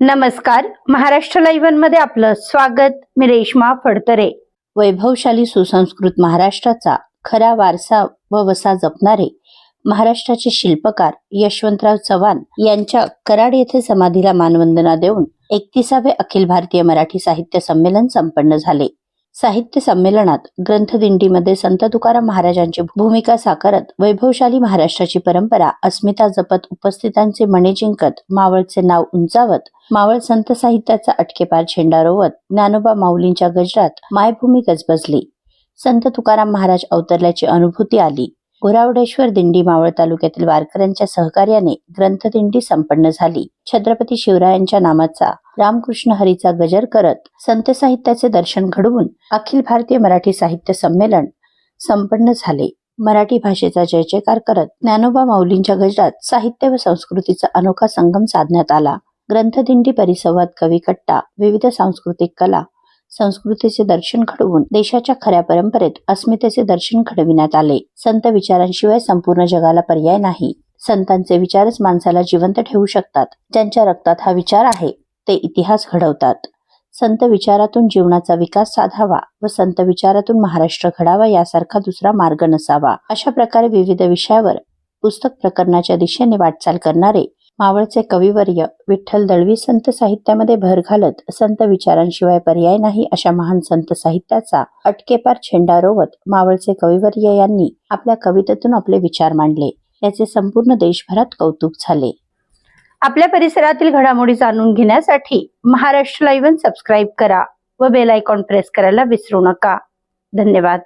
नमस्कार. महाराष्ट्र लाईव्हमध्ये आपलं स्वागत. मी रेश्मा फडतरे. वैभवशाली सुसंस्कृत महाराष्ट्राचा खरा वारसा व वसा जपणारे महाराष्ट्राचे शिल्पकार यशवंतराव चव्हाण यांच्या कराड येथे समाधीला मानवंदना देऊन एकतीसावे अखिल भारतीय मराठी साहित्य संमेलन संपन्न झाले. साहित्य संमेलनात ग्रंथदिंडीमध्ये संत तुकाराम महाराजांची भूमिका साकारत वैभवशाली महाराष्ट्राची परंपरा अस्मिता जपत उपस्थितांचे मने जिंकत मावळचे नाव उंचावत मावळ संत साहित्याचा अटकेपार झेंडा रोवत ज्ञानोबा माऊलींच्या गजरात मायभूमी गजबजली. संत तुकाराम महाराज अवतरल्याची अनुभूती आली. घोरावडेश्वर दिंडी मावळ तालुक्यातील वारकऱ्यांच्या सहकार्याने ग्रंथदिंडी संपन्न झाली. छत्रपती शिवरायांच्या नामाचा रामकृष्ण हरीचा गजर करत संत साहित्याचे दर्शन घडवून अखिल भारतीय मराठी साहित्य संमेलन संपन्न झाले. मराठी भाषेचा जय जयकार करत ज्ञानोबा माऊलींच्या गजरात साहित्य व संस्कृतीचा अनोखा संगम साधण्यात आला. ग्रंथदिंडी परिसंवाद कविकट्टा विविध सांस्कृतिक कला संस्कृतीचे दर्शन घडवून देशाच्या खऱ्या परंपरेत अस्मितेचे दर्शन घडविण्यात आले. संत विचारांशिवाय संपूर्ण जगाला पर्याय नाही. संतांचे विचारच माणसाला जिवंत ठेवू शकतात. ज्यांच्या रक्तात हा विचार आहे ते इतिहास घडवतात. संत विचारातून जीवनाचा विकास साधावा व संत विचारातून महाराष्ट्र घडावा यासारखा दुसरा मार्ग नसावा. अशा प्रकारे विविध विषयावर पुस्तक प्रकरणाच्या दिशेने वाटचाल करणारे मावळचे कविवर्य विठ्ठल दळवी संत साहित्यामध्ये भर घालत संत विचारांशिवाय पर्याय नाही अशा महान संत साहित्याचा अटकेपार झेंडा रोवत मावळचे कविवर्य यांनी आपल्या कवितेतून आपले विचार मांडले. याचे संपूर्ण देशभरात कौतुक झाले. आपल्या परिसरातील घडामोडी जाणून घेण्यासाठी महाराष्ट्र लाईव्ह सबस्क्राईब करा व बेल आयकॉन प्रेस करायला विसरू नका. धन्यवाद.